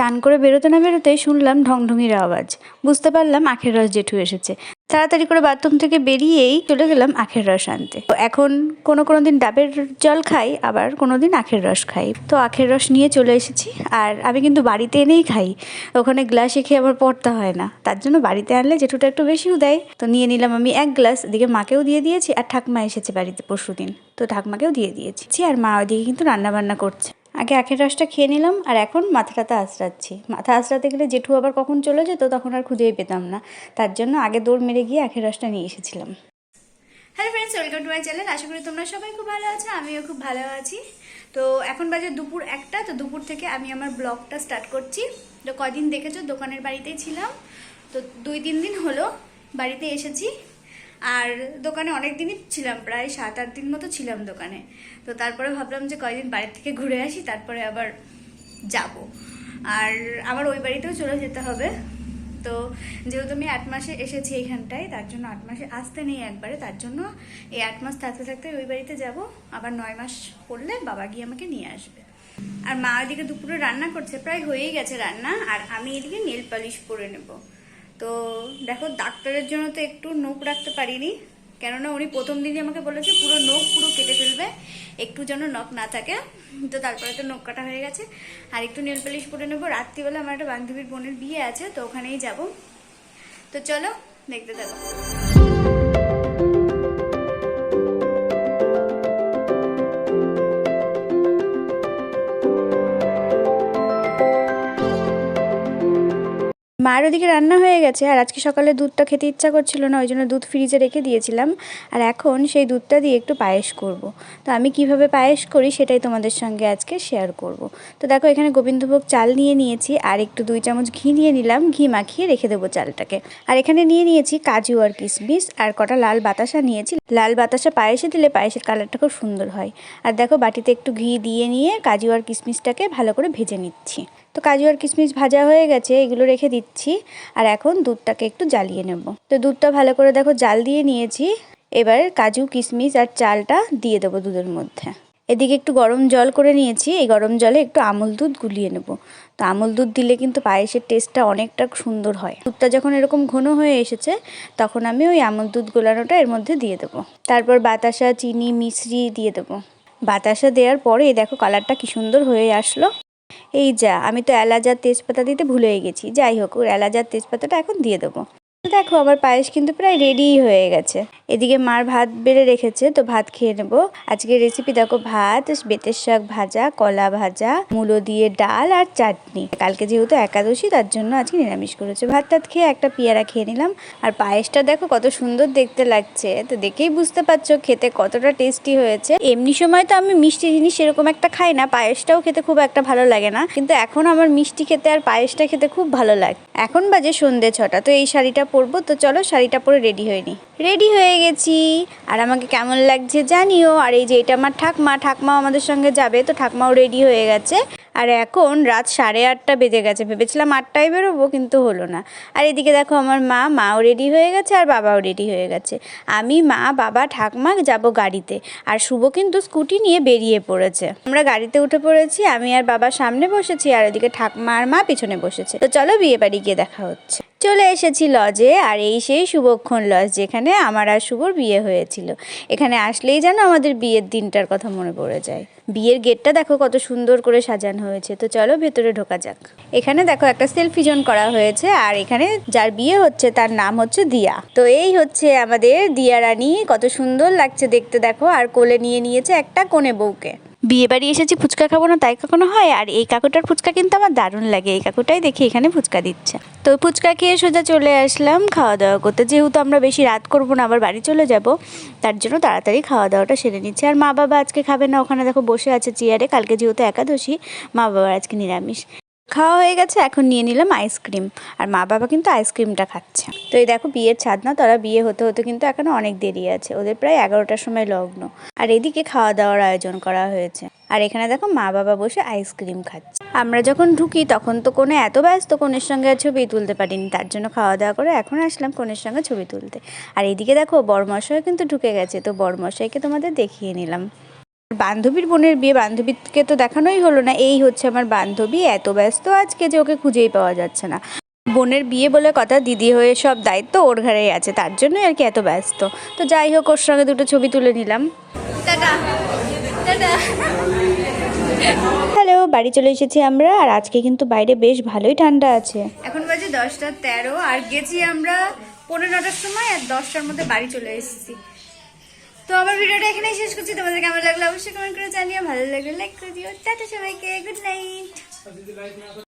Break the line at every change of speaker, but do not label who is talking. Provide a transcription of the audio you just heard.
চান করে বেরোতে না বেরোতেই শুনলাম ঢংঢঙির আওয়াজ। বুঝতে পারলাম আখের রস জেঠু এসেছে। তাড়াতাড়ি করে বাথরুম থেকে বেরিয়েই চলে গেলাম আখের রস আনতে। তো এখন কোনো কোনো দিন ডাবের জল খাই, আবার কোনো দিন আখের রস খাই। তো আখের রস নিয়ে চলে এসেছি, আর আমি কিন্তু বাড়িতে এনেই খাই। ওখানে গ্লাসে খেয়ে আমার পড়তে হয় না। তার জন্য বাড়িতে আনলে জেঠুটা একটু বেশিও দেয়। তো নিয়ে নিলাম আমি এক গ্লাস এদিকে মাকেও দিয়ে দিয়েছি, আর ঠাকমা এসেছে বাড়িতে পরশু দিন তো ঠাকমাকেও দিয়ে দিয়েছি, আর মা ওইদিকে কিন্তু রান্না বান্না করছে। আগে আখের রসটা খেয়ে নিলাম আর এখন মাথাটাতে আঁচড়াচ্ছি। মাথা আঁচড়াতে গেলে জেঠু আবার কখন চলে যেত তখন আর খুঁজেই পেতাম না। তার জন্য আগে দৌড় মেরে গিয়ে আখের রসটা নিয়ে এসেছিলাম। Hello friends welcome to my channel আশা করি তোমরা সবাই খুব ভালো আছো, আমিও খুব ভালো আছি। তো এখন বাজে দুপুর একটা, তো দুপুর থেকে আমি আমার ব্লগটা স্টার্ট করছি। তো কদিন দেখেছ, দোকানের বাড়িতেই ছিলাম। তো দুই তিন দিন হলো বাড়িতে এসেছি। আর দোকানে অনেক দিনই ছিলাম, প্রায় সাত, আট দিন মতো ছিলাম দোকানে। তো তারপরে ভাবলাম যে কয়েকদিন বাড়ির থেকে ঘুরে আসি, তারপরে আবার যাব। আর আমার ওই বাড়িতেও চলে যেতে হবে। তো যেহেতু আমি আট মাসে এসেছি এইখানটায় তার জন্য আট মাসে আসতে নেই একবারে, তার জন্য এই আট মাস থাকতে থাকতে ওই বাড়িতে যাব। আবার নয় মাস পড়লে বাবা গিয়ে আমাকে নিয়ে আসবে। আর মা ওইদিকে দুপুরে রান্না করছে, প্রায় হয়েই গেছে রান্না। আর আমি এদিকে নেল পালিশ পরে নেব। তো দেখো, ডাক্তারের জন্য তো একটু নোখ রাখতে পারিনি। কেননা উনি প্রথম দিনই আমাকে বলেছে, পুরো নখ পুরো কেটে ফেলবে, একটু যেন নখ না থাকে। তো তারপরে তো নখ কাটা হয়ে গেছে। আর একটু নেল পালিশ পরে নেব। রাত্রিবেলা আমার একটা বান্ধবীর বোনের বিয়ে আছে, তো ওখানেই যাব। তো চলো, দেখতে থাকো। মায়ের ওদিকে রান্না হয়ে গেছে, আর আজকে সকালে দুধটা খেতে ইচ্ছা করছিল না ওই জন্য দুধ ফ্রিজে রেখে দিয়েছিলাম। আর এখন সেই দুধটা দিয়ে একটু পায়েস করব। তো আমি কীভাবে পায়েস করি সেটাই তোমাদের সঙ্গে আজকে শেয়ার করব। তো দেখো, এখানে গোবিন্দভোগ চাল নিয়ে নিয়েছি, আর একটু দুই চামচ ঘি নিয়ে নিলাম, ঘি মাখিয়ে রেখে দেবো চালটাকে। আর এখানে নিয়ে নিয়েছি কাজু আর কিশমিশ আর কটা লাল বাতাসা নিয়েছি। লাল বাতাসা পায়েসে দিলে পায়েসের কালারটা খুব সুন্দর হয়। আর দেখো, বাটিতে একটু ঘি দিয়ে নিয়ে কাজু আর কিশমিশটাকে ভালো করে ভেজে নিচ্ছি। তো কাজু আর কিশমিশ ভাজা হয়ে গেছে, এগুলো রেখে দিচ্ছি। আর এখন দুধটাকে একটু জ্বালিয়ে নেব। তো দুধটা ভালো করে দেখো জাল দিয়ে নিয়েছি। এবার কাজু, কিশমিশ আর চালটা দিয়ে দেবো দুধের মধ্যে। এদিকে একটু গরম জল করে নিয়েছি। এই গরম জলে একটু আমুল দুধ গুলিয়ে নেব। তো আমুল দুধ দিলে কিন্তু পায়েসের টেস্টটা অনেকটা সুন্দর হয়। দুধটা যখন এরকম ঘন হয়ে এসেছে, তখন আমি ওই আমুল দুধ গোলানোটা এর মধ্যে দিয়ে দেবো। তারপর বাতাসা, চিনি, মিশ্রি দিয়ে দেবো। বাতাসা দেওয়ার পরে দেখো কালারটা কি সুন্দর হয়ে আসলো। এই যা, আমি তো এলাচ আর তেজপাতা দিতে ভুলে গেছি। যাই হোক, ওর এলাচ আর তেজপাতাটা এখন দিয়ে দেবো। দেখো, আমার পায়েস কিন্তু প্রায় রেডিই হয়ে গেছে। এদিকে মার ভাত বেড়ে রেখেছে, তো ভাত খেয়ে নেব। আজকে রেসিপি দেখো, ভাত, বেতের শাক ভাজা, কলা ভাজা, মূলো দিয়ে ডাল আর চাটনি। কালকে যেহেতু একাদশী, তার জন্য আজকে নিরামিষ করেছে। ভাত টাত খেয়ে একটা পেয়ারা খেয়ে নিলাম। আর পায়েসটা দেখো, কত সুন্দর দেখতে লাগছে। তো দেখেই বুঝতে পারছ, খেতে কতটা টেস্টি হয়েছে। এমনি সময় তো আমি মিষ্টি জিনিস সেরকম একটা খাই না, পায়েসটাও খেতে খুব একটা ভালো লাগে না। কিন্তু এখন আমার মিষ্টি খেতে আর পায়েসটা খেতে খুব ভালো লাগে। এখন বাজে সন্ধে ছটা, তো এই শাড়িটা পরবো, তো চলো শাড়িটা পরে রেডি হয়ে নি। রেডি হয়ে গেছি। আর আমাকে কেমন লাগছে জানিও। আর এই যে এটা আমার ঠাকমা, ঠাকমাও আমাদের সঙ্গে যাবে, তো ঠাকমাও রেডি হয়ে গেছে। আর এখন রাত সাড়ে আটটা বেজে গেছে। ভেবেছিলাম আটটায় বেরোবো, কিন্তু হলো না। আর এদিকে দেখো আমার মা, মাও রেডি হয়ে গেছে, আর বাবাও রেডি হয়ে গেছে। আমি, মা, বাবা, ঠাকমা যাব গাড়িতে। আর শুভ কিন্তু স্কুটি নিয়ে বেরিয়ে পড়েছে। আমরা গাড়িতে উঠে পড়েছি, আমি আর বাবা সামনে বসেছি, আর এদিকে ঠাকমা আর মা পিছনে বসেছে। তো চলো বিয়ে বাড়ি গিয়ে দেখা হচ্ছে। চলে এসেছি লজে, আর এই সেই শুভক্ষণ লজ যেখানে আমার আর শুভর বিয়ে হয়েছিল। এখানে আসলেই যেন আমাদের বিয়ের দিনটার কথা মনে পড়ে যায়। বিয়ের গেটটা দেখো কত সুন্দর করে সাজানো হয়েছে। তো চলো ভেতরে ঢোকা যাক। এখানে দেখো একটা সেলফি জোন করা হয়েছে, আর এখানে যার বিয়ে হচ্ছে তার নাম হচ্ছে দিয়া। তো এই হচ্ছে আমাদের দিয়া রানী কত সুন্দর লাগছে দেখতে দেখো, আর কোলে নিয়ে নিয়েছে একটা কোণে বউকে। বিয়ে বাড়ি এসেছি, ফুচকা খাব না তাই কখনো হয়? আর এই কাকুটার ফুচকা কিন্তু আমার দারুণ লাগে। এই কাকুটাই দেখি এখানে ফুচকা দিচ্ছে। তো ফুচকা খেয়ে সোজা চলে আসলাম খাওয়া দাওয়া করতে। যেহেতু আমরা বেশি রাত করব না, আবার বাড়ি চলে যাব, তার জন্য তাড়াতাড়ি খাওয়া দাওয়াটা সেরে নিচ্ছে। আর মা বাবা আজকে খাবে না, ওখানে দেখো বসে আছে চেয়ারে, কালকে যেহেতু একাদশী মা বাবার আজকে নিরামিষ। খাওয়া হয়ে গেছে, এখন নিয়ে নিলাম আইসক্রিম। আর মা বাবা কিন্তু আইসক্রিমটা খাচ্ছে। তো এই দেখো বিয়ের ছাদ না তারা বিয়ে হতে হতে কিন্তু এখনও অনেক দেরি আছে। ওদের প্রায় এগারোটার সময় লগ্ন। আর এদিকে খাওয়া দাওয়ার আয়োজন করা হয়েছে। আর এখানে দেখো মা বাবা বসে আইসক্রিম খাচ্ছে। আমরা যখন ঢুকি, তখন তো কোনো এত ব্যস্ত কোনের সঙ্গে আর ছবি তুলতে পারিনি। তার জন্য খাওয়া দাওয়া করে এখন আসলাম কোনের সঙ্গে ছবি তুলতে। আর এদিকে দেখো বরমশাই কিন্তু ঢুকে গেছে। তো বরমশাইকে তোমাদের দেখিয়ে নিলাম। বান্ধবীর বোনের বিয়ে বান্ধবীকে তো দেখানোই হলো না। এই হচ্ছে আমার বান্ধবী এত ব্যস্ত আজকে যে ওকে খুঁজেই পাওয়া যাচ্ছে না। বোনের বিয়ে বলে কথা দিদি হয়ে সব দায়িত্ব ওর ঘরেই আছে তার জন্যই আর কি এত ব্যস্ত। তো যাই হোক ওর সঙ্গে দুটো ছবি তুলে নিলাম। হ্যালো বাড়ি চলে এসেছি আমরা আর আজকে কিন্তু বাইরে বেশ ভালোই ঠান্ডা আছে। এখন বাজে দশটা তেরো আর গেছি আমরা পনেরোটার সময় আর দশটার মধ্যে বাড়ি চলে এসেছি। তো আমার ভিডিওটা এখানেই শেষ করছি। তোমাদের কেমন লাগল অবশ্যই কমেন্ট করে জানিও। ভালো লাগলে লাইক করে দিও। টাটা সবাইকে। Good night